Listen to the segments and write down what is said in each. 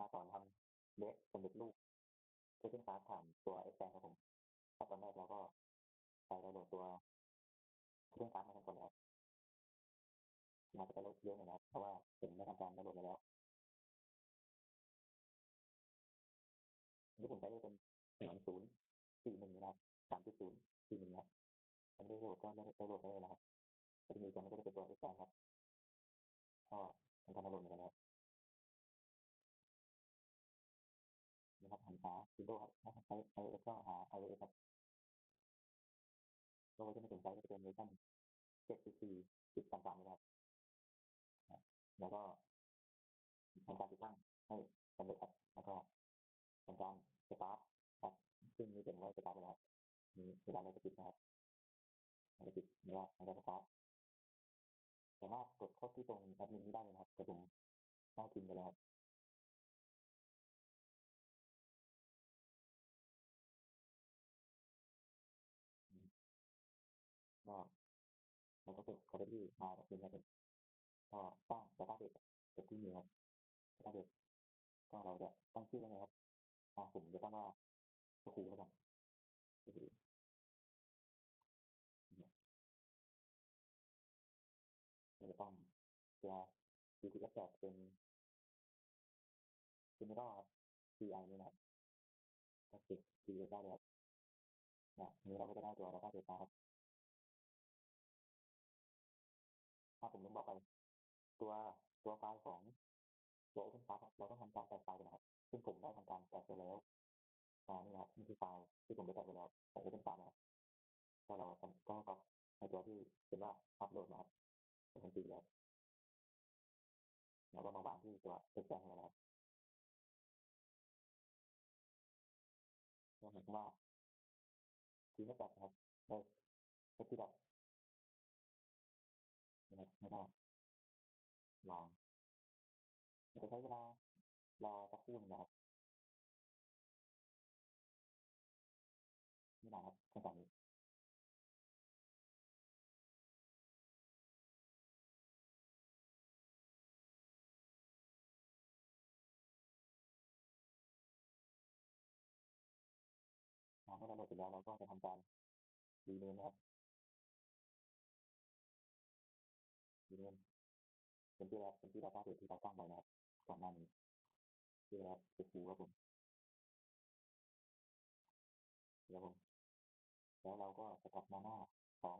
มาสอนทำเล็กสำเร็จรูปเพื่อขึ้นฟ้าผ่านตัวเอ็กแซครับผมถ้าตอนแรกเราก็ใส่ดาวน์โหลดตัวเครื่องฟ้ามาทำก่อนแล้วมาจะลดเยอะหน่อยนะครับเพราะว่าผมได้ทำการดาวน์โหลดมาแล้วที่ผมใช้เป็นหนึ่งศูนย์สี่หนึ่งนะครับสามจุดศูนย์สี่หนึ่งนะครับผมได้โหลดก็ได้ได้โหลดได้เลยนะครับจะมีตัวนี้ก็จะเป็นตัวเอ็กแซครับก็ทำการดาวน์โหลดมาแล้ว นะครับหันหาวินโดว์ครับถ้าใช้ก็หา iOS ครับโดยที่ไม่สนใจก็จะเป็นเวอร์ชันเจ็ดสิบสี่สิบสามสามนะครับ แล้วก็ทำการติดตั้งให้สำเร็จครับ แล้วก็ทำการสตาร์ทครับ ซึ่งมีเป็นว่าสตาร์ทไปแล้วมีเวลาเราจะปิดนะครับเราจะปิดหรือว่าเราจะสตาร์ทสามารถกดเข้าที่ตรงแอดมินนี้ได้เลยครับกระผมได้พิมพ์ไปแล้วครับ เราก็กดเข้าไปที่มาแบบนี้ครับก็ตั้ง database กับที่มีครับ database ก็เราจะตั้งชื่อแล้วนะครับอาผมจะตั้งว่าครูแล้วกันก็คือเราจะต้องจะ UTF 8เป็น general ครับ CI นี่นะครับก็ติด CI ได้เลยครับเนี่ยนี้เราก็จะได้ตัว database ครับ ผมลืมบอกไป ตัวตัวไฟล์ของตัว OpenStack เราต้องทำการแตกไฟล์นะครับ ซึ่งผมได้ทำการแตกไปแล้วอ่านี่นะครับนี่คือไฟล์ที่ผมได้แตกไปแล้วของ OpenStack นะครับก็เราก็ก็ในตัวที่เป็นว่าอัปโหลดมาครับเป็นสีแล้วเราก็มาวางที่ตัวเอ็กแซงนะครับก็เห็นว่าคือไม่แตกนะครับได้ที่แบบ ไม่ได้ลองจะใช้เวลารอสักครู่นึงนะครับนี่นะครับขั้นตอนนี้เมื่อเราโหลดเสร็จแล้วเราก็จะทำการรีเมนนะครับ เป็นที่แล้วเป็นที่เราตั้งที่เราตั้งไว้นะครับก่อนหน้านี้ที่แล้วเป็นครูครับผมแล้วผมแล้วเราก็จะกลับมาหน้าของ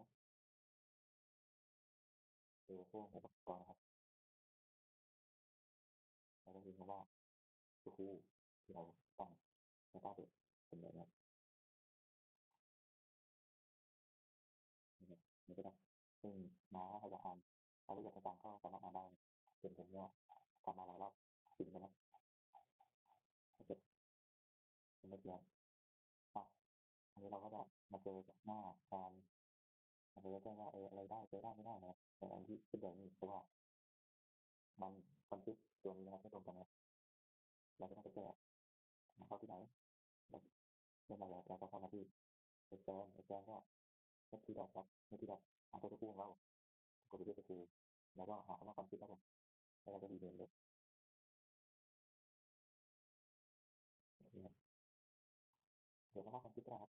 ตัวพวกอุปกรณ์ครับเราก็คือคำว่าตัวครูที่เราตั้งในตั้งเป็นแบบนี้นี่ก็ได้ซึ่งมาถ้าอยากอ่าน รายละเอียดต่างๆก็สามารถอ่านได้เป็นผมเนี่ยทำมาหลายรอบถึงนะครับถ้าเกิดเป็นเรียนอะอันนี้เราก็จะมาเจอหน้าการมาเจอแจ้งว่าเอออะไรได้เจอได้ไม่ได้นะในอันที่เป็นแบบนี้เพราะว่า มันบันทึกตัวนี้นะครับไม่ตรงกันนะเราจะต้องไปแก้เข้าที่ไหนเมื่อเราเราก็เข้ามาที่เอ็กแซนเอ็กแซนก็เอ็กที่ดอกครับเอ็กที่ดอกหาตัวตะกูของเรา กดไปที่ตะกูแล้วก็หาคำว่าความคิดครับผมแล้วก็จะดีเด่นเลยเดี๋ยวคำว่าความคิดนะครับ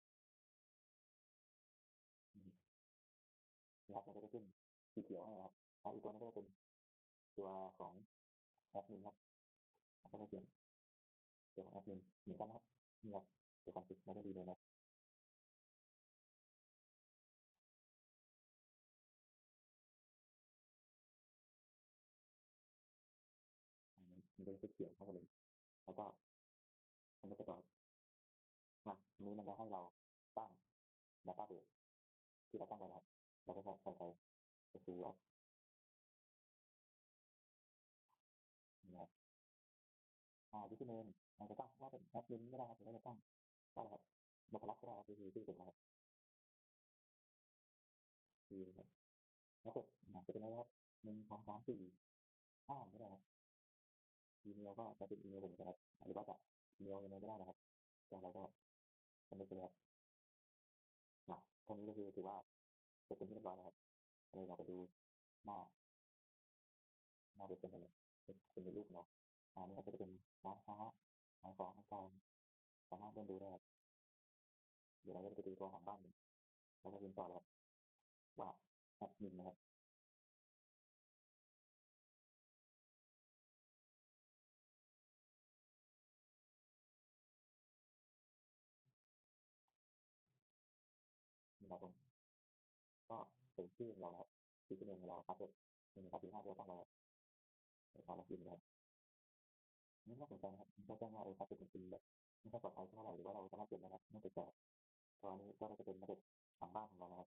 นะครับมันก็จะขึ้นสีเขียวนะครับอีกตัวนึงก็จะเป็นตัวของแอดมินครับก็จะเขียนตัวของแอดมินเหมือนกันครับนี่ครับตัวความคิดไม่ได้ดีเลย มันก็จะเขียวเข้าไปเลย แล้วก็มันก็จะบอกมานี้มันจะให้เราตั้ง database ที่เราตั้งไว้แล้วเราก็ใส่ใส่ไปไปสู่ออฟนะครับอ่าดิจิเมนเราจะตั้งว่าเป็นแอดมินไม่ได้ครับเราจะตั้งว่าครับบุคลักก็ได้คือที่สุดนะครับคือครับแล้วกดจะเป็นอะไรครับหนึ่งสองสามสี่ห้าไม่ได้ครับ อีเมลก็จะเป็นอีเมลผมนะครับหรือว่าจะอีเมลยังไงก็ได้นะครับแต่เราก็ทำไปเลยครับนะตรงนี้ก็คือถือว่าเสร็จเป็นที่เรียบร้อยแล้วครับเลยเราไปดูหน้าหน้าเว็บเป็นอะไรเป็นเป็นรูปเนาะอันนี้ก็จะเป็นร้านค้าขายของต่างสามารถเดินดูได้ครับเดี๋ยวเราจะไปดูตัวของบ้านแล้วก็เรียนต่อเลยครับว่าแอดมินนะครับ ครับผมก็เป็นชื่อของเราครับชื่อเมนของเราครับผมหนึ่งครับสี่ห้าตัวต้องเราในการลงทุนนะครับนี่น่าสนใจครับก็แจ้งว่าเออครับเป็นจริงแบบไม่ค่อยปลอดภัยเท่าไหร่หรือว่าเราสามารถเปลี่ยนได้ครับไม่ติดต่อตอนนี้ก็จะเป็นระบบทางบ้านของเรานะครับ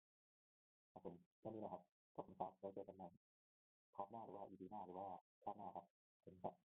ครับผมแค่นี้แหละครับขอบคุณครับไว้เจอกันใหม่พาร์ทหน้าหรือว่า EP หน้าหรือว่าชาติหน้าครับขอบคุณครับ